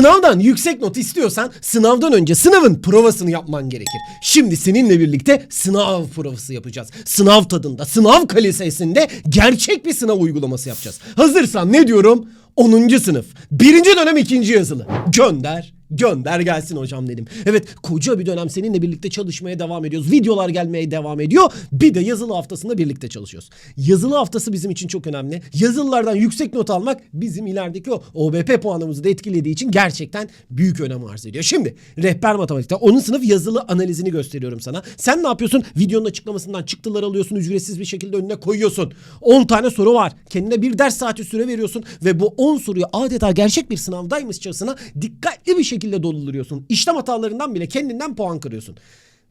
Sınavdan yüksek not istiyorsan sınavdan önce sınavın provasını yapman gerekir. Şimdi seninle birlikte sınav provası yapacağız. Sınav tadında, sınav kalitesinde gerçek bir sınav uygulaması yapacağız. Hazırsan ne diyorum? 10. sınıf. Birinci dönem ikinci yazılı. Gönder. Gönder gelsin hocam dedim. Evet koca bir dönem seninle birlikte çalışmaya devam ediyoruz. Videolar gelmeye devam ediyor. Bir de yazılı haftasında birlikte çalışıyoruz. Yazılı haftası bizim için çok önemli. Yazılılardan yüksek not almak bizim ilerideki o OBP puanımızı da etkilediği için gerçekten büyük önem arz ediyor. Şimdi rehber matematikte 10. sınıf yazılı analizini gösteriyorum sana. Sen ne yapıyorsun? Videonun açıklamasından çıktılar alıyorsun. Ücretsiz bir şekilde önüne koyuyorsun. 10 tane soru var. Kendine bir ders saati süre veriyorsun ve bu 10 soruyu adeta gerçek bir sınavdaymışçasına dikkatli bir şekilde dolduruyorsun. İşlem hatalarından bile kendinden puan kırıyorsun.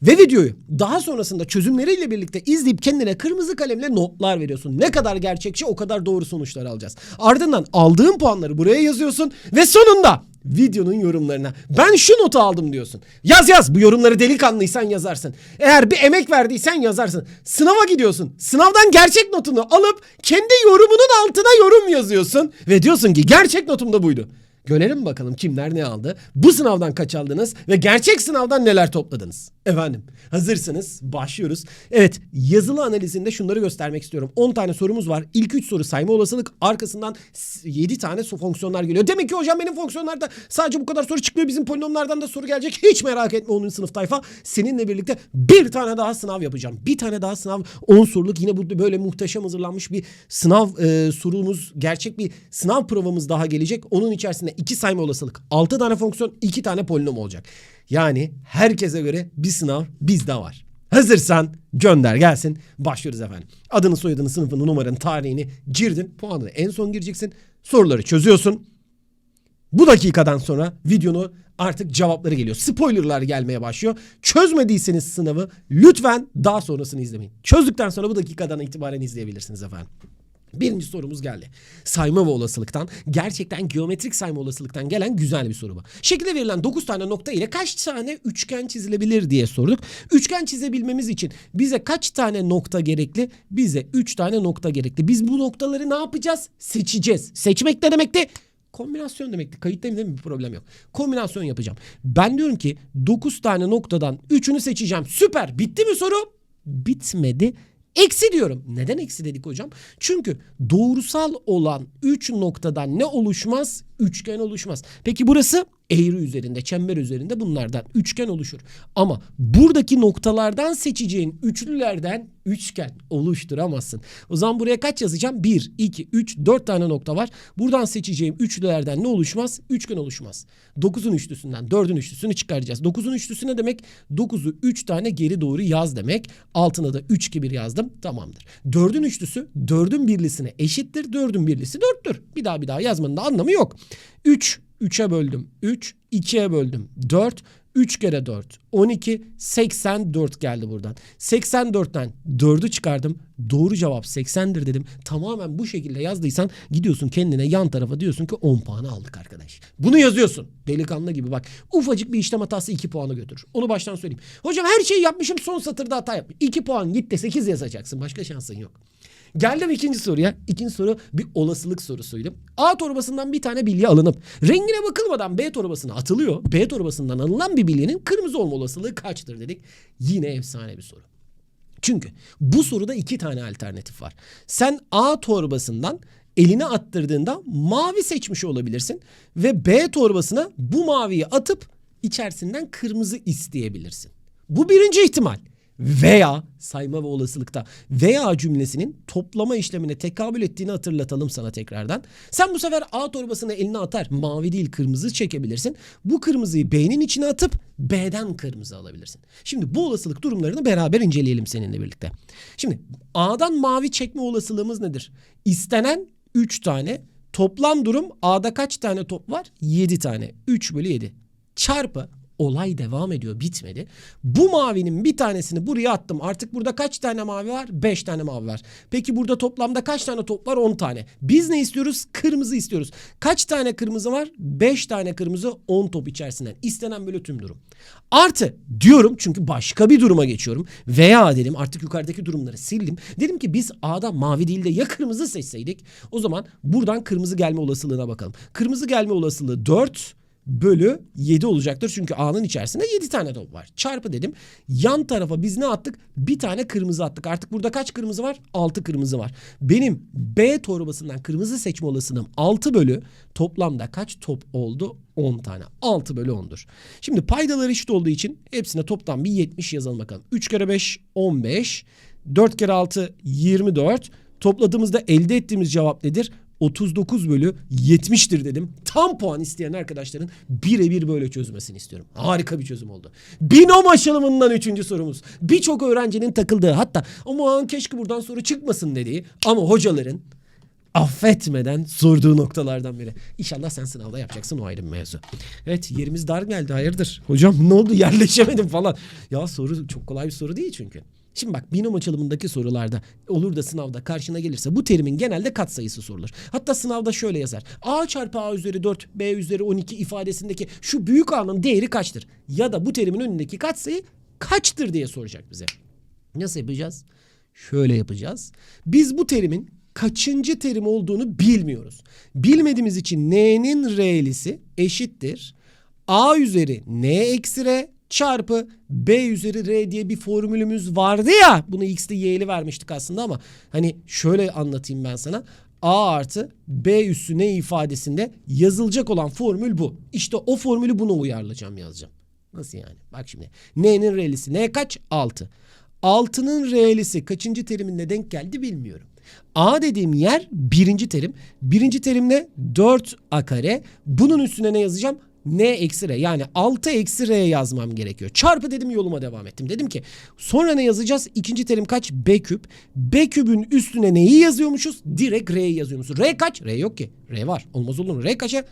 Ve videoyu daha sonrasında çözümleriyle birlikte izleyip kendine kırmızı kalemle notlar veriyorsun. Ne kadar gerçekçi o kadar doğru sonuçlar alacağız. Ardından aldığın puanları buraya yazıyorsun ve sonunda videonun yorumlarına ben şu notu aldım diyorsun. Yaz yaz bu yorumları delikanlıysan yazarsın. Eğer bir emek verdiysen yazarsın. Sınava gidiyorsun. Sınavdan gerçek notunu alıp kendi yorumunun altına yorum yazıyorsun. Ve diyorsun ki gerçek notum da buydu. Görelim bakalım kimler ne aldı? Bu sınavdan kaç aldınız ve gerçek sınavdan neler topladınız? Efendim hazırsınız başlıyoruz. Evet yazılı analizinde şunları göstermek istiyorum. 10 tane sorumuz var. İlk 3 soru sayma olasılık arkasından 7 tane fonksiyonlar geliyor. Demek ki hocam benim fonksiyonlarda sadece bu kadar soru çıkmıyor. Bizim polinomlardan da soru gelecek. Hiç merak etme 10. sınıf tayfa. Seninle birlikte bir tane daha sınav yapacağım. Bir tane daha sınav 10 soruluk yine bu böyle muhteşem hazırlanmış bir sınav e, sorumuz gerçek bir sınav provamız daha gelecek. Onun içerisinde 2 sayma olasılık, 6 tane fonksiyon, 2 tane polinom olacak. Yani herkese göre bir sınav bizde var. Hazırsan gönder gelsin. Başlıyoruz efendim. Adını, soyadını, sınıfını, numaranı, tarihini girdin. Puanını en son gireceksin. Soruları çözüyorsun. Bu dakikadan sonra videonu artık cevapları geliyor. Spoilerlar gelmeye başlıyor. Çözmediyseniz sınavı lütfen daha sonrasını izlemeyin. Çözdükten sonra bu dakikadan itibaren izleyebilirsiniz efendim. Birinci sorumuz geldi. Sayma ve olasılıktan, gerçekten geometrik sayma olasılıktan gelen güzel bir soru bu. Şekilde verilen 9 tane nokta ile kaç tane üçgen çizilebilir diye sorduk. Üçgen çizebilmemiz için bize kaç tane nokta gerekli? Bize 3 tane nokta gerekli. Biz bu noktaları ne yapacağız? Seçeceğiz. Seçmek ne demekti? Kombinasyon demekti. Kayıttayım değil mi? Bir problem yok. Kombinasyon yapacağım. Ben diyorum ki 9 tane noktadan 3'ünü seçeceğim. Süper. Bitti mi soru? Bitmedi. Eksi diyorum. Neden eksi dedik hocam? Çünkü doğrusal olan 3 noktadan ne oluşmaz? Üçgen oluşmaz. Peki burası eğri üzerinde, çember üzerinde bunlardan üçgen oluşur. Ama buradaki noktalardan seçeceğin üçlülerden üçgen oluşturamazsın. O zaman buraya kaç yazacağım? 1, 2, 3, 4 tane nokta var. Buradan seçeceğim üçlülerden ne oluşmaz? Üçgen oluşmaz. 9'un üçlüsünden 4'ün üçlüsünü çıkaracağız. 9'un üçlüsü ne demek? 9'u 3 tane geri doğru yaz demek. Altına da 3 gibi yazdım. Tamamdır. 4'ün üçlüsü 4'ün birlisine eşittir. 4'ün birlisi 4'tür. Bir daha bir daha yazmanın da anlamı yok. 3 3'e böldüm 3, 2'ye böldüm 4, 3 kere 4, 12, 84 geldi buradan. 84'ten 4'ü çıkardım. Doğru cevap 80'dir dedim. Tamamen bu şekilde yazdıysan gidiyorsun kendine yan tarafa diyorsun ki 10 puanı aldık arkadaş. Bunu yazıyorsun. Delikanlı gibi bak. Ufacık bir işlem hatası 2 puanı götürür. Onu baştan söyleyeyim. Hocam her şeyi yapmışım son satırda hata yapmış. 2 puan gitti 8 yazacaksın. Başka şansın yok. Geldim ikinci soruya. İkinci soru bir olasılık sorusuydu. A torbasından bir tane bilye alınıp rengine bakılmadan B torbasına atılıyor. B torbasından alınan bir bilyenin kırmızı olma olasılığı kaçtır dedik. Yine efsane bir soru. Çünkü bu soruda iki tane alternatif var. Sen A torbasından eline attırdığında mavi seçmiş olabilirsin ve B torbasına bu maviyi atıp içerisinden kırmızı isteyebilirsin. Bu birinci ihtimal. Veya sayma ve olasılıkta veya cümlesinin toplama işlemine tekabül ettiğini hatırlatalım sana tekrardan. Sen bu sefer A torbasını eline atar mavi değil kırmızı çekebilirsin. Bu kırmızıyı B'nin içine atıp B'den kırmızı alabilirsin. Şimdi bu olasılık durumlarını beraber inceleyelim seninle birlikte. Şimdi A'dan mavi çekme olasılığımız nedir? İstenen 3 tane toplam durum A'da kaç tane top var? 7 tane. 3 bölü 7 çarpı olay devam ediyor bitmedi. Bu mavinin bir tanesini buraya attım. Artık burada kaç tane mavi var? 5 tane mavi var. Peki burada toplamda kaç tane top var? 10 tane. Biz ne istiyoruz? Kırmızı istiyoruz. Kaç tane kırmızı var? 5 tane kırmızı 10 top içerisinden. İstenen böyle tüm durum. Artı diyorum çünkü başka bir duruma geçiyorum. Veya dedim artık yukarıdaki durumları sildim. Dedim ki biz A'da mavi değil de ya kırmızı seçseydik o zaman buradan kırmızı gelme olasılığına bakalım. Kırmızı gelme olasılığı 4 bölü 7 olacaktır. Çünkü A'nın içerisinde 7 tane top var. Çarpı dedim. Yan tarafa biz ne attık? Bir tane kırmızı attık. Artık burada kaç kırmızı var? 6 kırmızı var. Benim B torbasından kırmızı seçme olasılığım 6 bölü toplamda kaç top oldu? 10 tane. 6 bölü 10'dur. Şimdi paydalar eşit olduğu için hepsine toplam bir 70 yazalım bakalım. 3 kere 5 15. 4 kere 6 24. Topladığımızda elde ettiğimiz cevap nedir? 39 bölü 70'tir dedim. Tam puan isteyen arkadaşların birebir böyle çözmesini istiyorum. Harika bir çözüm oldu. Binom aşılımından üçüncü sorumuz. Birçok öğrencinin takıldığı hatta aman keşke buradan soru çıkmasın dediği ama hocaların affetmeden sorduğu noktalardan biri. İnşallah sen sınavda yapacaksın o ayrı bir mevzu. Evet yerimiz dar geldi hayırdır. Hocam ne oldu yerleşemedim falan. Ya soru çok kolay bir soru değil çünkü. Şimdi bak binom açılımındaki sorularda olur da sınavda karşına gelirse bu terimin genelde katsayısı sorulur. Hatta sınavda şöyle yazar. A çarpı A üzeri 4 B üzeri 12 ifadesindeki şu büyük A'nın değeri kaçtır? Ya da bu terimin önündeki katsayı kaçtır diye soracak bize. Nasıl yapacağız? Şöyle yapacağız. Biz bu terimin kaçıncı terim olduğunu bilmiyoruz. Bilmediğimiz için n'nin r'lisi eşittir. A üzeri n eksi r çarpı b üzeri r diye bir formülümüz vardı ya. Bunu x'de y'li vermiştik aslında ama hani şöyle anlatayım ben sana. A artı B üssü n ifadesinde yazılacak olan formül bu. İşte o formülü buna uyarlayacağım yazacağım. Nasıl yani? Bak şimdi. N'nin r'lisi n kaç? 6. 6'nın r'lisi kaçıncı teriminde denk geldi bilmiyorum. A dediğim yer birinci terim. Birinci terim ne? 4 a kare. Bunun üstüne ne yazacağım? N eksi R yani 6 eksi R yazmam gerekiyor. Çarpı dedim yoluma devam ettim. Dedim ki sonra ne yazacağız? İkinci terim kaç? B küp. B küpün üstüne neyi yazıyormuşuz? Direkt R'yi yazıyormuşuz. R kaç? R yok ki. R var. Olmaz olur mu? R kaça?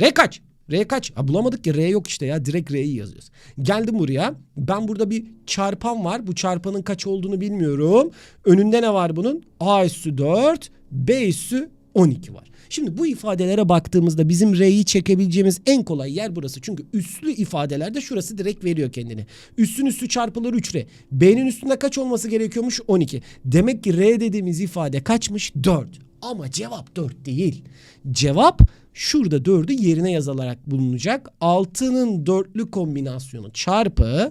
R kaç? R kaç? Ha, bulamadık ki R yok işte ya. Direkt R'yi yazıyoruz. Geldim buraya. Ben burada bir çarpan var. Bu çarpanın kaç olduğunu bilmiyorum. Önünde ne var bunun? A üssü 4, B üssü 12 var. Şimdi bu ifadelere baktığımızda bizim R'yi çekebileceğimiz en kolay yer burası. Çünkü üslü ifadelerde şurası direkt veriyor kendini. Üssün üssü çarpılır 3R. B'nin üstünde kaç olması gerekiyormuş? 12. Demek ki R dediğimiz ifade kaçmış? 4. Ama cevap 4 değil. Cevap şurada 4'ü yerine yazılarak bulunacak. 6'nın dörtlü kombinasyonu çarpı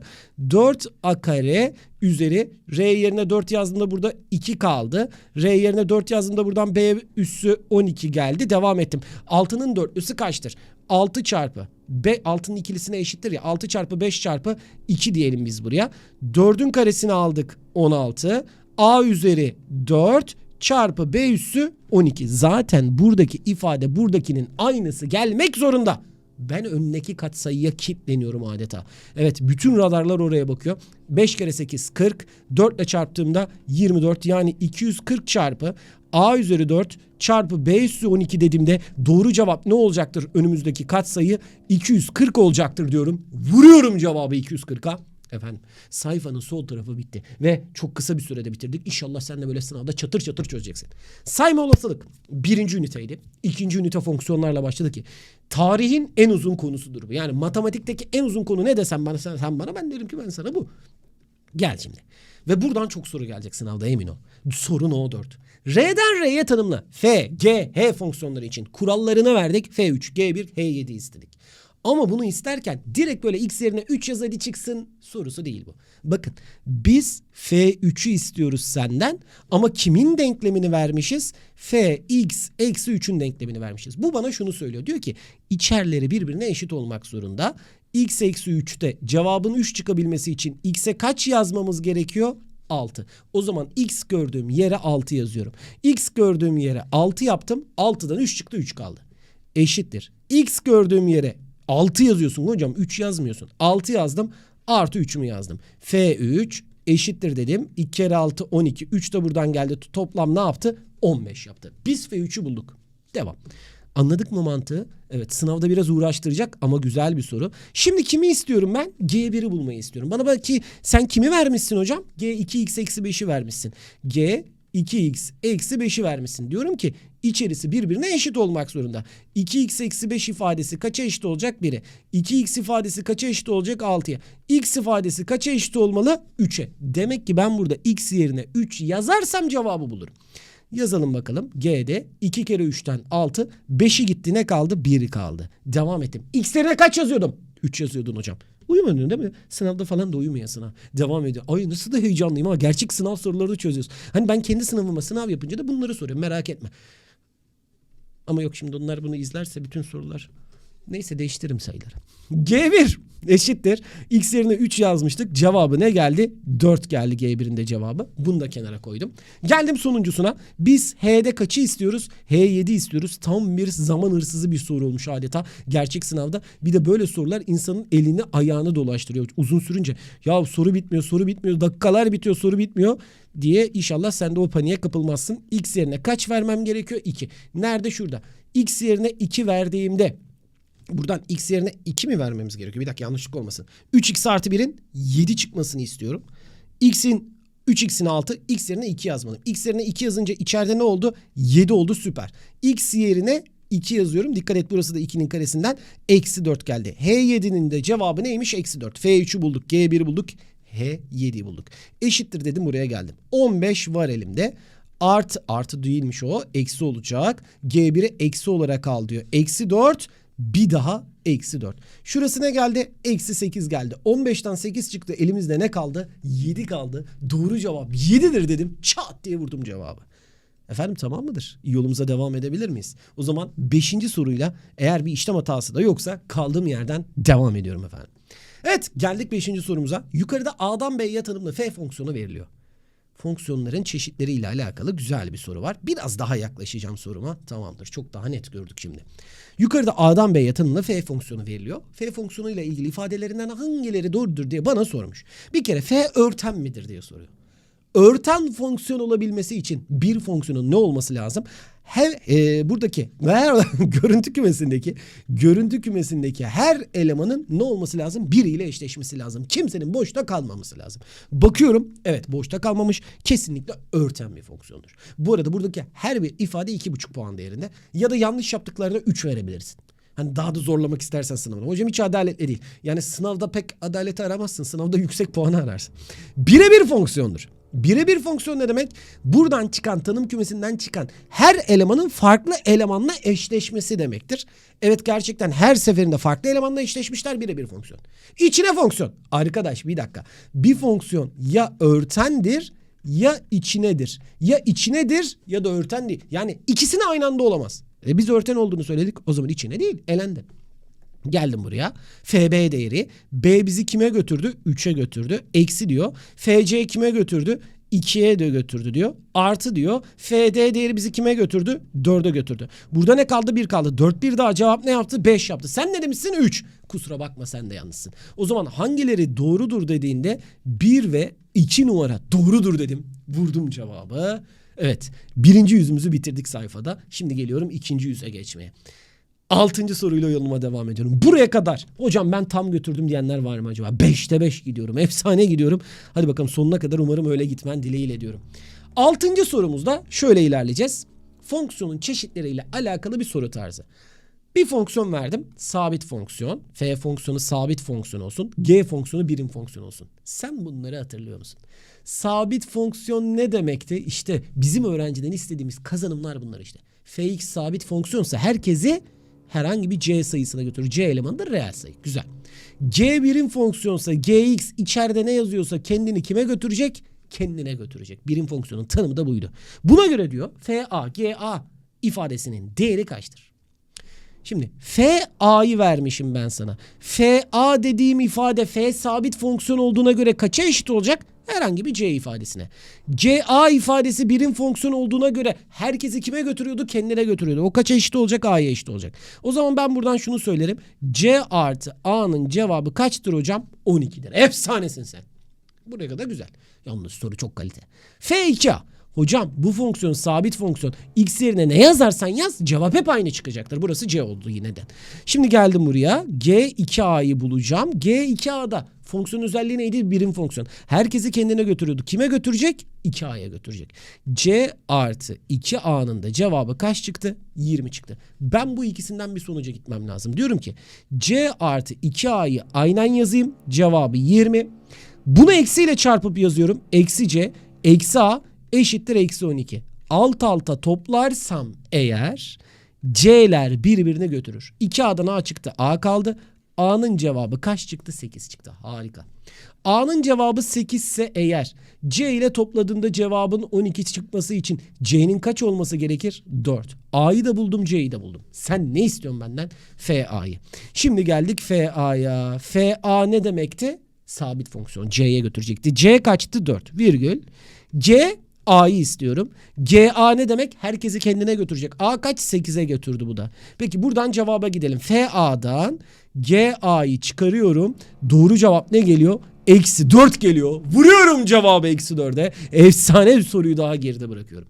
4 a kare üzeri R yerine 4 yazdığımda burada 2 kaldı. R yerine 4 yazdığımda buradan B üssü 12 geldi. Devam ettim. 6'nın dörtlüsü kaçtır? 6 çarpı B 6'nın ikilisine eşittir ya. 6 çarpı 5 çarpı 2 diyelim biz buraya. 4'ün karesini aldık 16. A üzeri 4 çarpı B üssü 12. Zaten buradaki ifade buradakinin aynısı gelmek zorunda. Ben önündeki katsayıya kilitleniyorum adeta. Evet bütün radarlar oraya bakıyor. 5 kere 8 40. 4 ile çarptığımda 24 yani 240 çarpı A üzeri 4 çarpı B üssü 12 dediğimde doğru cevap ne olacaktır? Önümüzdeki katsayı 240 olacaktır diyorum. Vuruyorum cevabı 240'a. Efendim sayfanın sol tarafı bitti ve çok kısa bir sürede bitirdik. İnşallah sen de böyle sınavda çatır çatır çözeceksin. Sayma olasılık birinci üniteydi. İkinci ünite fonksiyonlarla başladı ki tarihin en uzun konusudur bu. Yani matematikteki en uzun konu ne desem bana sen, sen bana ben derim ki ben sana bu. Gel şimdi. Ve buradan çok soru gelecek sınavda emin ol. Sorun o 4. R'den R'ye tanımla. F, G, H fonksiyonları için kurallarını verdik. F3, G1, H7 istedik. Ama bunu isterken direkt böyle x yerine 3 yaz hadi çıksın sorusu değil bu. Bakın biz F3'ü istiyoruz senden ama kimin denklemini vermişiz? Fx eksi 3'ün denklemini vermişiz. Bu bana şunu söylüyor. Diyor ki içerleri birbirine eşit olmak zorunda. x eksi 3'te cevabın 3 çıkabilmesi için x'e kaç yazmamız gerekiyor? 6. O zaman x gördüğüm yere 6 yazıyorum. x gördüğüm yere 6 yaptım. 6'dan 3 çıktı 3 kaldı. Eşittir. x gördüğüm yere 6 yazıyorsun hocam 3 yazmıyorsun. 6 yazdım artı 3'ümü yazdım. F3 eşittir dedim. 2 kere 6 12. 3 de buradan geldi. Toplam ne yaptı? 15 yaptı. Biz F3'ü bulduk. Devam. Anladık mı mantığı? Evet sınavda biraz uğraştıracak ama güzel bir soru. Şimdi kimi istiyorum ben? G1'i bulmayı istiyorum. Bana belki sen kimi vermişsin hocam? G2x eksi 5'i vermişsin. G 2x eksi 5'i vermişsin. Diyorum ki içerisi birbirine eşit olmak zorunda. 2x eksi 5 ifadesi kaça eşit olacak? 1'e. 2x ifadesi kaça eşit olacak? 6'ya. x ifadesi kaça eşit olmalı? 3'e. Demek ki ben burada x yerine 3 yazarsam cevabı bulurum. Yazalım bakalım. G'de 2 kere 3'ten 6. 5'i gitti ne kaldı? 1 kaldı. Devam ettim. X'lerine kaç yazıyordum? 3 yazıyordun hocam. Uyumadın değil mi? Sınavda falan da uyumuyorsun ha. Devam ediyor. Ay nasıl da heyecanlıyım ama gerçek sınav soruları da çözüyoruz. Hani ben kendi sınavıma sınav yapınca da bunları soruyorum merak etme. Ama yok şimdi onlar bunu izlerse bütün sorular. Neyse değiştiririm sayıları. G1 eşittir. X yerine 3 yazmıştık. Cevabı ne geldi? 4 geldi G1'in de cevabı. Bunu da kenara koydum. Geldim sonuncusuna. Biz H'de kaçı istiyoruz? H7 istiyoruz. Tam bir zaman hırsızı bir soru olmuş adeta. Gerçek sınavda. Bir de böyle sorular insanın elini ayağını dolaştırıyor. Uzun sürünce ya soru bitmiyor soru bitmiyor. Dakikalar bitiyor soru bitmiyor diye inşallah sen de o paniğe kapılmazsın. X yerine kaç vermem gerekiyor? 2. Nerede? Şurada. X yerine 2 verdiğimde Buradan x yerine 2 mi vermemiz gerekiyor? Bir dakika yanlışlık olmasın. 3x artı 1'in 7 çıkmasını istiyorum. x'in 3x'in 6, x yerine 2 yazmalıyım. x yerine 2 yazınca içeride ne oldu? 7 oldu süper. x yerine 2 yazıyorum. Dikkat et burası da 2'nin karesinden. Eksi 4 geldi. H7'nin de cevabı neymiş? Eksi 4. F3'ü bulduk. G1'i bulduk. H7'yi bulduk. Eşittir dedim buraya geldim. 15 var elimde. Artı, artı değilmiş o. Eksi olacak. G1'i eksi olarak al diyor. Eksi 4 bir daha eksi 4. Şurası ne geldi? Eksi 8 geldi. 15'ten 8 çıktı. Elimizde ne kaldı? 7 kaldı. Doğru cevap 7'dir dedim. Çat diye vurdum cevabı. Efendim tamam mıdır? Yolumuza devam edebilir miyiz? O zaman 5. soruyla eğer bir işlem hatası da yoksa kaldığım yerden devam ediyorum efendim. Evet geldik 5. sorumuza. Yukarıda A'dan B'ye tanımlı F fonksiyonu veriliyor fonksiyonların çeşitleriyle alakalı güzel bir soru var. Biraz daha yaklaşacağım soruma. Tamamdır. Çok daha net gördük şimdi. Yukarıda A'dan B'ye tanımlı F fonksiyonu veriliyor. F fonksiyonu ile ilgili ifadelerinden hangileri doğrudur diye bana sormuş. Bir kere F örten midir diye soruyor. Örten fonksiyon olabilmesi için bir fonksiyonun ne olması lazım? Her e, buradaki her görüntü kümesindeki görüntü kümesindeki her elemanın ne olması lazım? Biriyle eşleşmesi lazım. Kimsenin boşta kalmaması lazım. Bakıyorum evet boşta kalmamış. Kesinlikle örten bir fonksiyondur. Bu arada buradaki her bir ifade iki buçuk puan değerinde ya da yanlış yaptıklarına 3 verebilirsin. Hani daha da zorlamak istersen sınavını. Hocam hiç adaletli değil. Yani sınavda pek adaleti aramazsın. Sınavda yüksek puanı ararsın. Birebir fonksiyondur. Birebir fonksiyon ne demek? Buradan çıkan tanım kümesinden çıkan her elemanın farklı elemanla eşleşmesi demektir. Evet gerçekten her seferinde farklı elemanla eşleşmişler birebir fonksiyon. İçine fonksiyon. Arkadaş bir dakika. Bir fonksiyon ya örtendir ya içinedir. Ya içinedir ya da örten değil. Yani ikisini aynı anda olamaz. E biz örten olduğunu söyledik. O zaman içine değil. Elendi. Geldim buraya. FB değeri. B bizi kime götürdü? 3'e götürdü. Eksi diyor. FC kime götürdü? 2'ye de götürdü diyor. Artı diyor. FD değeri bizi kime götürdü? 4'e götürdü. Burada ne kaldı? 1 kaldı. 4 bir daha cevap ne yaptı? 5 yaptı. Sen ne demişsin? 3. Kusura bakma sen de yanlışsın. O zaman hangileri doğrudur dediğinde 1 ve 2 numara doğrudur dedim. Vurdum cevabı. Evet. Birinci yüzümüzü bitirdik sayfada. Şimdi geliyorum ikinci yüze geçmeye. Altıncı soruyla yoluma devam ediyorum. Buraya kadar. Hocam ben tam götürdüm diyenler var mı acaba? Beşte beş gidiyorum. Efsane gidiyorum. Hadi bakalım sonuna kadar umarım öyle gitmen dileğiyle diyorum. Altıncı sorumuzda şöyle ilerleyeceğiz. Fonksiyonun çeşitleriyle alakalı bir soru tarzı. Bir fonksiyon verdim. Sabit fonksiyon. F fonksiyonu sabit fonksiyon olsun. G fonksiyonu birim fonksiyon olsun. Sen bunları hatırlıyor musun? Sabit fonksiyon ne demekti? İşte bizim öğrenciden istediğimiz kazanımlar bunlar işte. Fx sabit fonksiyonsa herkesi herhangi bir c sayısına götürür. C elemanı da reel sayı. Güzel. G birim fonksiyonsa gx içeride ne yazıyorsa kendini kime götürecek? Kendine götürecek. Birim fonksiyonun tanımı da buydu. Buna göre diyor fa, ga ifadesinin değeri kaçtır? Şimdi FA'yı vermişim ben sana. FA dediğim ifade F sabit fonksiyon olduğuna göre kaça eşit olacak? Herhangi bir C ifadesine. CA ifadesi birim fonksiyon olduğuna göre herkesi kime götürüyordu? Kendine götürüyordu. O kaça eşit olacak? A'ya eşit olacak. O zaman ben buradan şunu söylerim. C artı A'nın cevabı kaçtır hocam? 12'dir. Efsanesin sen. Buraya kadar güzel. Yalnız soru çok kalite. F2A. Hocam bu fonksiyon sabit fonksiyon. X yerine ne yazarsan yaz cevap hep aynı çıkacaktır. Burası C oldu yine de. Şimdi geldim buraya. G2A'yı bulacağım. G2A'da fonksiyon özelliği neydi? Birim fonksiyon. Herkesi kendine götürüyordu. Kime götürecek? 2A'ya götürecek. C artı 2A'nın da cevabı kaç çıktı? 20 çıktı. Ben bu ikisinden bir sonuca gitmem lazım. Diyorum ki C artı 2A'yı aynen yazayım. Cevabı 20. Bunu eksiyle çarpıp yazıyorum. Eksi C eksi A eşittir eksi 12. alt alta toplarsam eğer C'ler birbirine götürür. 2A'dan A çıktı. A kaldı. A'nın cevabı kaç çıktı? 8 çıktı. Harika. A'nın cevabı 8 ise eğer C ile topladığında cevabın 12 çıkması için C'nin kaç olması gerekir? 4. A'yı da buldum C'yi de buldum. Sen ne istiyorsun benden? FA'yı. Şimdi geldik FA'ya. FA ne demekti? Sabit fonksiyon. C'ye götürecekti. C kaçtı? 4. Virgül. C A'yı istiyorum. GA ne demek? Herkesi kendine götürecek. A kaç? 8'e götürdü bu da. Peki buradan cevaba gidelim. FA'dan GA'yı çıkarıyorum. Doğru cevap ne geliyor? Eksi 4 geliyor. Vuruyorum cevabı eksi 4'e. Efsane bir soruyu daha geride bırakıyorum.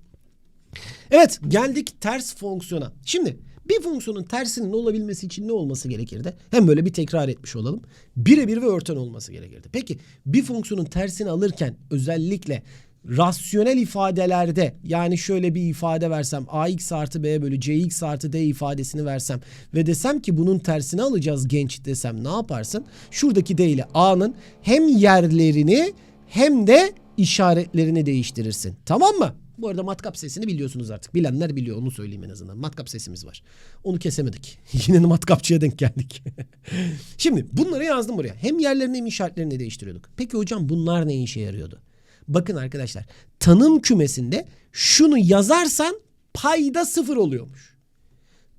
Evet geldik ters fonksiyona. Şimdi bir fonksiyonun tersinin olabilmesi için ne olması gerekirdi? Hem böyle bir tekrar etmiş olalım. Birebir ve örten olması gerekirdi. Peki bir fonksiyonun tersini alırken özellikle rasyonel ifadelerde yani şöyle bir ifade versem ax artı b bölü cx artı d ifadesini versem ve desem ki bunun tersini alacağız genç desem ne yaparsın? Şuradaki d ile a'nın hem yerlerini hem de işaretlerini değiştirirsin. Tamam mı? Bu arada matkap sesini biliyorsunuz artık. Bilenler biliyor onu söyleyeyim en azından. Matkap sesimiz var. Onu kesemedik. Yine matkapçıya denk geldik. Şimdi bunları yazdım buraya. Hem yerlerini hem işaretlerini değiştiriyorduk. Peki hocam bunlar ne işe yarıyordu? Bakın arkadaşlar tanım kümesinde şunu yazarsan payda sıfır oluyormuş.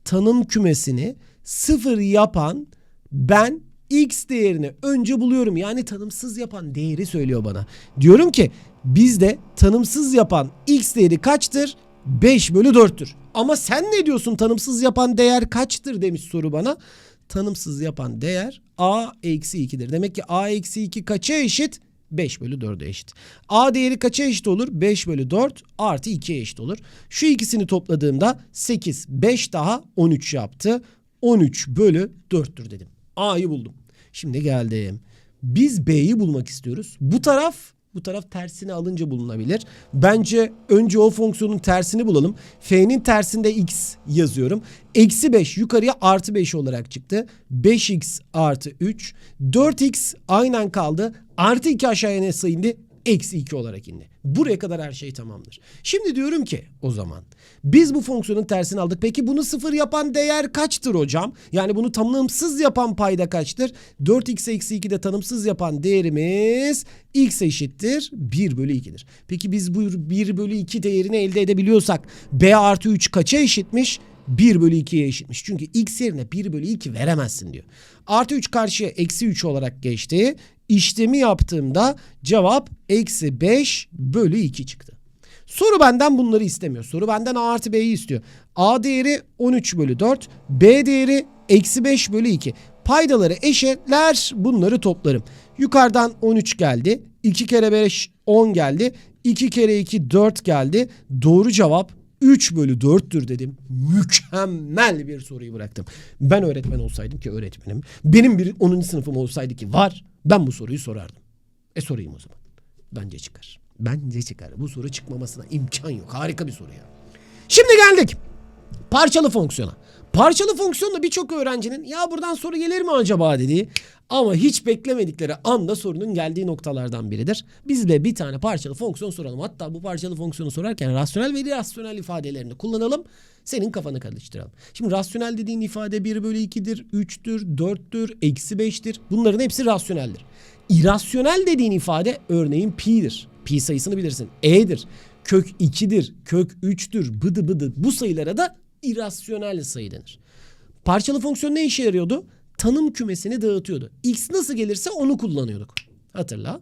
Tanım kümesini sıfır yapan ben x değerini önce buluyorum. Yani tanımsız yapan değeri söylüyor bana. Diyorum ki bizde tanımsız yapan x değeri kaçtır? 5 bölü 4'tür. Ama sen ne diyorsun tanımsız yapan değer kaçtır demiş soru bana. Tanımsız yapan değer a eksi 2'dir. Demek ki a eksi 2 kaça eşit? 5 bölü 4'e eşit. A değeri kaça eşit olur? 5 bölü 4 artı 2'ye eşit olur. Şu ikisini topladığımda 8, 5 daha 13 yaptı. 13 bölü 4'tür dedim. A'yı buldum. Şimdi geldim. Biz B'yi bulmak istiyoruz. Bu taraf bu taraf tersini alınca bulunabilir. Bence önce o fonksiyonun tersini bulalım. F'nin tersinde x yazıyorum. Eksi 5 yukarıya artı 5 olarak çıktı. 5x artı 3. 4x aynen kaldı. Artı 2 aşağıya ne indi? Eksi 2 olarak indi. Buraya kadar her şey tamamdır. Şimdi diyorum ki o zaman biz bu fonksiyonun tersini aldık. Peki bunu sıfır yapan değer kaçtır hocam? Yani bunu tanımsız yapan payda kaçtır? 4x eksi 2'de tanımsız yapan değerimiz x eşittir 1 bölü 2'dir. Peki biz bu 1 bölü 2 değerini elde edebiliyorsak b artı 3 kaça eşitmiş? 1 bölü 2'ye eşitmiş. Çünkü x yerine 1 bölü 2 veremezsin diyor. Artı 3 karşıya eksi 3 olarak geçti. İşlemi yaptığımda cevap eksi 5 bölü 2 çıktı. Soru benden bunları istemiyor. Soru benden a artı b'yi istiyor. a değeri 13 bölü 4. b değeri eksi 5 bölü 2. Paydaları eşitler bunları toplarım. Yukarıdan 13 geldi. 2 kere 5 10 geldi. 2 kere 2 4 geldi. Doğru cevap 3 bölü 4'tür dedim. Mükemmel bir soruyu bıraktım. Ben öğretmen olsaydım ki öğretmenim. Benim bir 10. sınıfım olsaydı ki var. Ben bu soruyu sorardım. E sorayım o zaman. Bence çıkar. Bence çıkar. Bu soru çıkmamasına imkan yok. Harika bir soru ya. Şimdi geldik. Parçalı fonksiyona. Parçalı fonksiyonda birçok öğrencinin ya buradan soru gelir mi acaba dediği ama hiç beklemedikleri anda sorunun geldiği noktalardan biridir. Biz de bir tane parçalı fonksiyon soralım. Hatta bu parçalı fonksiyonu sorarken rasyonel ve irrasyonel ifadelerini kullanalım. Senin kafanı karıştıralım. Şimdi rasyonel dediğin ifade 1 bölü 2'dir, 3'tür, 4'tür, eksi 5'tir. Bunların hepsi rasyoneldir. İrasyonel dediğin ifade örneğin pi'dir. Pi sayısını bilirsin. E'dir. Kök 2'dir, kök 3'tür, bıdı bıdı. Bu sayılara da irrasyonel sayı denir. Parçalı fonksiyon ne işe yarıyordu? Tanım kümesini dağıtıyordu. X nasıl gelirse onu kullanıyorduk. Hatırla.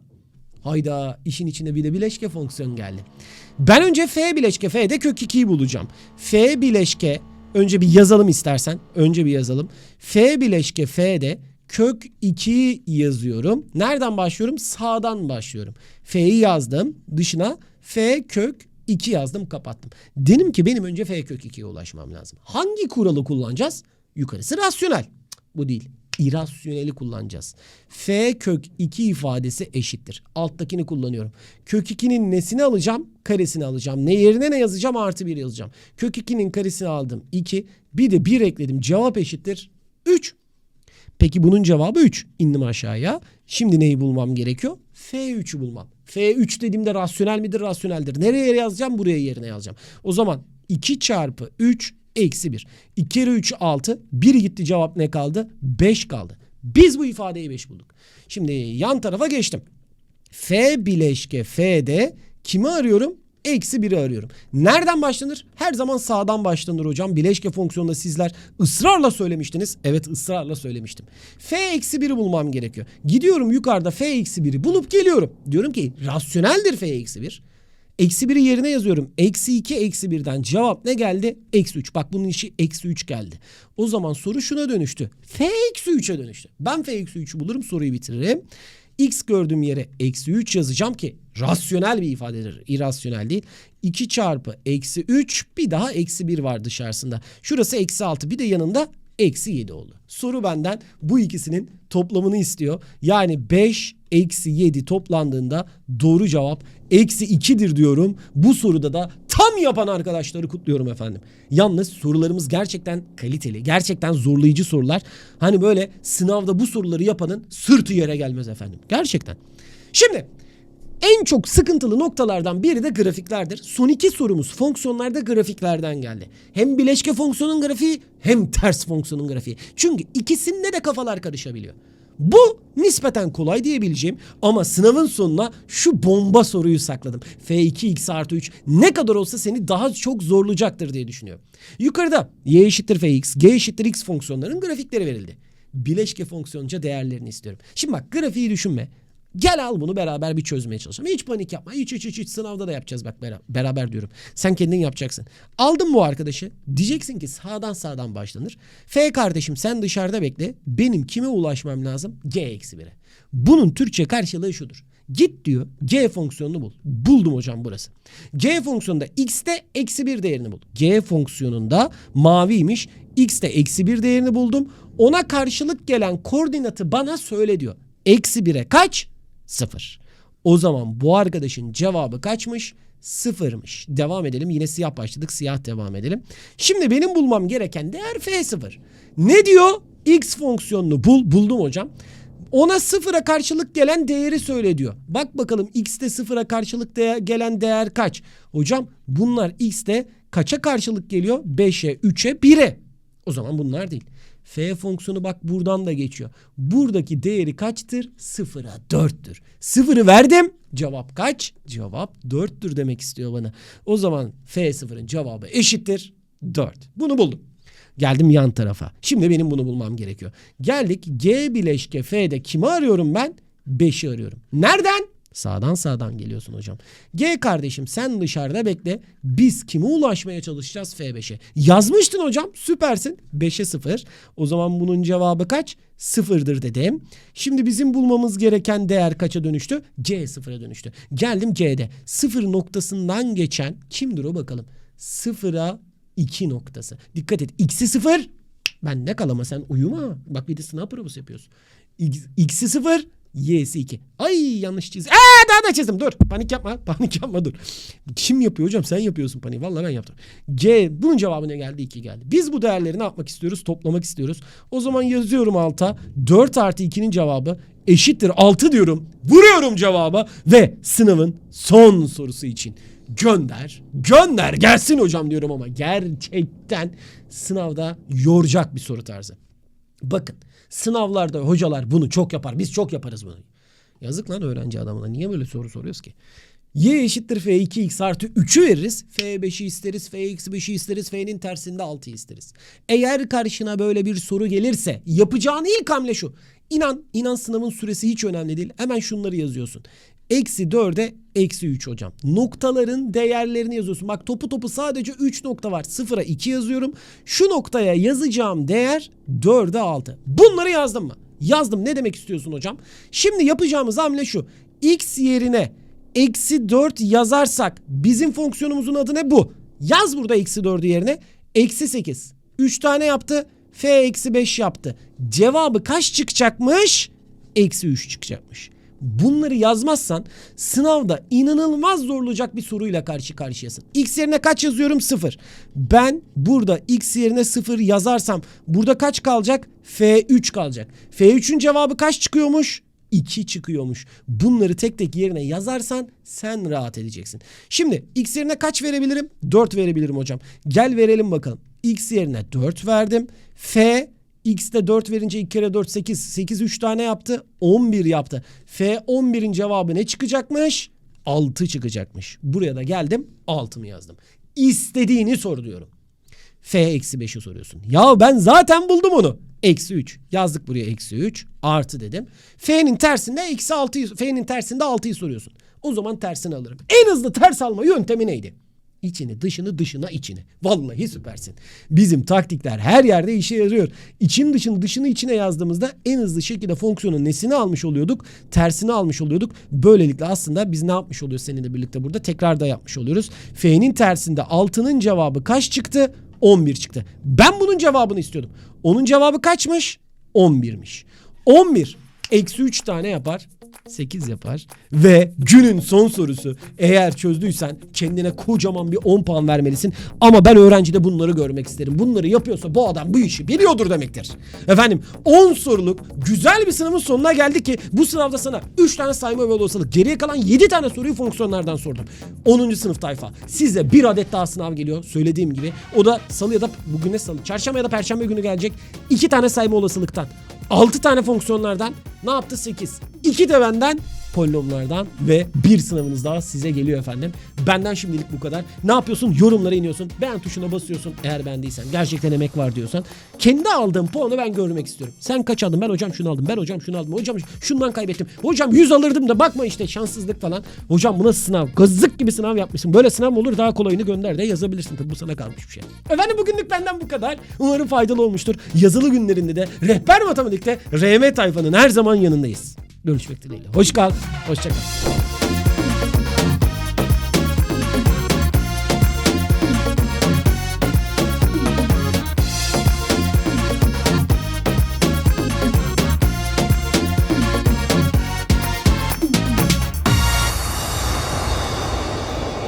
Hayda işin içine bir de bileşke fonksiyon geldi. Ben önce f bileşke f'de kök 2'yi bulacağım. f bileşke önce bir yazalım istersen. Önce bir yazalım. f bileşke f'de kök 2 yazıyorum. Nereden başlıyorum? Sağdan başlıyorum. F'yi yazdım. Dışına f kök 2 yazdım kapattım. Dedim ki benim önce f kök 2'ye ulaşmam lazım. Hangi kuralı kullanacağız? Yukarısı rasyonel. Bu değil. İrasyoneli kullanacağız. F kök 2 ifadesi eşittir. Alttakini kullanıyorum. Kök 2'nin nesini alacağım? Karesini alacağım. Ne yerine ne yazacağım? Artı 1 yazacağım. Kök 2'nin karesini aldım. 2. Bir de 1 ekledim. Cevap eşittir. 3. Peki bunun cevabı 3. İndim aşağıya. Şimdi neyi bulmam gerekiyor? F3'ü bulmam. F3 dediğimde rasyonel midir? Rasyoneldir. Nereye yazacağım? Buraya yerine yazacağım. O zaman 2 çarpı 3 eksi 1. 2 kere 3 6. 1 gitti cevap ne kaldı? 5 kaldı. Biz bu ifadeyi 5 bulduk. Şimdi yan tarafa geçtim. F bileşke F'de kimi arıyorum? Eksi 1'i arıyorum. Nereden başlanır? Her zaman sağdan başlanır hocam. Bileşke fonksiyonunda sizler ısrarla söylemiştiniz. Evet ısrarla söylemiştim. F eksi 1'i bulmam gerekiyor. Gidiyorum yukarıda F eksi 1'i bulup geliyorum. Diyorum ki rasyoneldir F eksi 1. Eksi 1'i yerine yazıyorum. Eksi 2 eksi 1'den cevap ne geldi? Eksi 3. Bak bunun işi eksi 3 geldi. O zaman soru şuna dönüştü. F eksi 3'e dönüştü. Ben F eksi 3'ü bulurum soruyu bitiririm. X gördüğüm yere eksi 3 yazacağım ki rasyonel bir ifadedir. irrasyonel değil. 2 çarpı eksi 3 bir daha eksi 1 var dışarısında. Şurası eksi 6 bir de yanında eksi 7 oldu. Soru benden bu ikisinin toplamını istiyor. Yani 5 eksi 7 toplandığında doğru cevap eksi 2'dir diyorum. Bu soruda da tam yapan arkadaşları kutluyorum efendim. Yalnız sorularımız gerçekten kaliteli, gerçekten zorlayıcı sorular. Hani böyle sınavda bu soruları yapanın sırtı yere gelmez efendim. Gerçekten. Şimdi en çok sıkıntılı noktalardan biri de grafiklerdir. Son iki sorumuz fonksiyonlarda grafiklerden geldi. Hem bileşke fonksiyonun grafiği hem ters fonksiyonun grafiği. Çünkü ikisinde de kafalar karışabiliyor. Bu nispeten kolay diyebileceğim ama sınavın sonuna şu bomba soruyu sakladım. F2x artı 3 ne kadar olsa seni daha çok zorlayacaktır diye düşünüyorum. Yukarıda y eşittir fx, g eşittir x fonksiyonlarının grafikleri verildi. Bileşke fonksiyonca değerlerini istiyorum. Şimdi bak grafiği düşünme. Gel al bunu beraber bir çözmeye çalışalım. Hiç panik yapma. Hiç hiç hiç, hiç. sınavda da yapacağız bak beraber, diyorum. Sen kendin yapacaksın. Aldın bu arkadaşı. Diyeceksin ki sağdan sağdan başlanır. F kardeşim sen dışarıda bekle. Benim kime ulaşmam lazım? G eksi 1'e. Bunun Türkçe karşılığı şudur. Git diyor G fonksiyonunu bul. Buldum hocam burası. G fonksiyonunda x'te eksi 1 değerini bul. G fonksiyonunda maviymiş. X'te eksi 1 değerini buldum. Ona karşılık gelen koordinatı bana söyle diyor. Eksi 1'e kaç? 0. O zaman bu arkadaşın cevabı kaçmış? Sıfırmış. Devam edelim. Yine siyah başladık. Siyah devam edelim. Şimdi benim bulmam gereken değer F0. Ne diyor? X fonksiyonunu bul. Buldum hocam. Ona sıfıra karşılık gelen değeri söyle diyor. Bak bakalım x'te sıfıra karşılık değer, gelen değer kaç? Hocam bunlar x'te kaça karşılık geliyor? 5'e, 3'e, 1'e. O zaman bunlar değil. F fonksiyonu bak buradan da geçiyor. Buradaki değeri kaçtır? Sıfıra dörttür. Sıfırı verdim. Cevap kaç? Cevap dörttür demek istiyor bana. O zaman F sıfırın cevabı eşittir 4. Bunu buldum. Geldim yan tarafa. Şimdi benim bunu bulmam gerekiyor. Geldik G bileşke F'de kimi arıyorum ben? 5'i arıyorum. Nereden? Sağdan sağdan geliyorsun hocam. G kardeşim sen dışarıda bekle. Biz kime ulaşmaya çalışacağız F5'e? Yazmıştın hocam süpersin. 5'e 0. O zaman bunun cevabı kaç? 0'dır dedim. Şimdi bizim bulmamız gereken değer kaça dönüştü? C 0'a dönüştü. Geldim C'de. 0 noktasından geçen kimdir o bakalım? 0'a 2 noktası. Dikkat et. X'i 0. Ben ne kalama sen uyuma. Bak bir de sınav provası yapıyorsun. X'i 0. Y'si 2. Ay yanlış çizdim. Eee daha da çizdim. Dur. Panik yapma. Panik yapma dur. Kim yapıyor hocam? Sen yapıyorsun panik. Vallahi ben yaptım. G bunun cevabı ne geldi? 2 geldi. Biz bu değerleri ne yapmak istiyoruz? Toplamak istiyoruz. O zaman yazıyorum alta. 4 artı 2'nin cevabı eşittir 6 diyorum. Vuruyorum cevaba ve sınavın son sorusu için gönder. Gönder gelsin hocam diyorum ama gerçekten sınavda yoracak bir soru tarzı. Bakın sınavlarda hocalar bunu çok yapar. Biz çok yaparız bunu. Yazık lan öğrenci adamına. Niye böyle soru soruyoruz ki? Y eşittir F2x artı 3'ü veririz. F5'i isteriz. F-5'i isteriz. F'nin tersinde 6'yı isteriz. Eğer karşına böyle bir soru gelirse yapacağın ilk hamle şu. İnan, inan sınavın süresi hiç önemli değil. Hemen şunları yazıyorsun. Eksi 4'e eksi 3 hocam. Noktaların değerlerini yazıyorsun. Bak topu topu sadece 3 nokta var. 0'a 2 yazıyorum. Şu noktaya yazacağım değer 4'e 6. Bunları yazdım mı? Yazdım. Ne demek istiyorsun hocam? Şimdi yapacağımız hamle şu. X yerine eksi 4 yazarsak bizim fonksiyonumuzun adı ne bu? Yaz burada eksi 4'ü yerine. Eksi 8. 3 tane yaptı. F eksi 5 yaptı. Cevabı kaç çıkacakmış? Eksi 3 çıkacakmış. Bunları yazmazsan sınavda inanılmaz zorlayacak bir soruyla karşı karşıyasın. X yerine kaç yazıyorum? 0. Ben burada X yerine 0 yazarsam burada kaç kalacak? F3 kalacak. F3'ün cevabı kaç çıkıyormuş? 2 çıkıyormuş. Bunları tek tek yerine yazarsan sen rahat edeceksin. Şimdi x yerine kaç verebilirim? 4 verebilirim hocam. Gel verelim bakalım. x yerine 4 verdim. F x'te 4 verince 2 kere 4 8. 8 3 tane yaptı. 11 yaptı. F 11'in cevabı ne çıkacakmış? 6 çıkacakmış. Buraya da geldim 6'mı yazdım. İstediğini sor diyorum. F eksi 5'i soruyorsun. Ya ben zaten buldum onu. Eksi 3. Yazdık buraya eksi 3. Artı dedim. F'nin tersinde eksi 6'yı, F'nin tersinde 6'yı soruyorsun. O zaman tersini alırım. En hızlı ters alma yöntemi neydi? İçini dışını dışına içini. Vallahi süpersin. Bizim taktikler her yerde işe yarıyor. İçin dışını dışını içine yazdığımızda en hızlı şekilde fonksiyonun nesini almış oluyorduk. Tersini almış oluyorduk. Böylelikle aslında biz ne yapmış oluyoruz seninle birlikte burada? Tekrar da yapmış oluyoruz. F'nin tersinde 6'nın cevabı kaç çıktı? 11 çıktı. Ben bunun cevabını istiyordum. Onun cevabı kaçmış? 11'miş. 11 eksi 3 tane yapar. 8 yapar. Ve günün son sorusu. Eğer çözdüysen kendine kocaman bir 10 puan vermelisin. Ama ben öğrencide bunları görmek isterim. Bunları yapıyorsa bu adam bu işi biliyordur demektir. Efendim 10 soruluk güzel bir sınavın sonuna geldik ki bu sınavda sana 3 tane sayma ve olasılık. Geriye kalan 7 tane soruyu fonksiyonlardan sordum. 10. sınıf tayfa. Size bir adet daha sınav geliyor. Söylediğim gibi. O da salı ya da bugün ne salı? Çarşamba ya da perşembe günü gelecek. 2 tane sayma olasılıktan. 6 tane fonksiyonlardan ne yaptı? 8. 2 de benden polinomlardan ve bir sınavınız daha size geliyor efendim. Benden şimdilik bu kadar. Ne yapıyorsun? Yorumlara iniyorsun. Beğen tuşuna basıyorsun eğer beğendiysen. Gerçekten emek var diyorsan. Kendi aldığım puanı ben görmek istiyorum. Sen kaç aldın? Ben hocam şunu aldım. Ben hocam şunu aldım. Hocam şundan kaybettim. Hocam 100 alırdım da bakma işte şanssızlık falan. Hocam bu nasıl sınav? Gazık gibi sınav yapmışsın. Böyle sınav mı olur? Daha kolayını gönder de yazabilirsin. Tabii bu sana kalmış bir şey. Efendim bugünlük benden bu kadar. Umarım faydalı olmuştur. Yazılı günlerinde de rehber matematikte RM tayfanın her zaman yanındayız. Görüşmek dileğiyle. Hoş kal. Hoşça kal.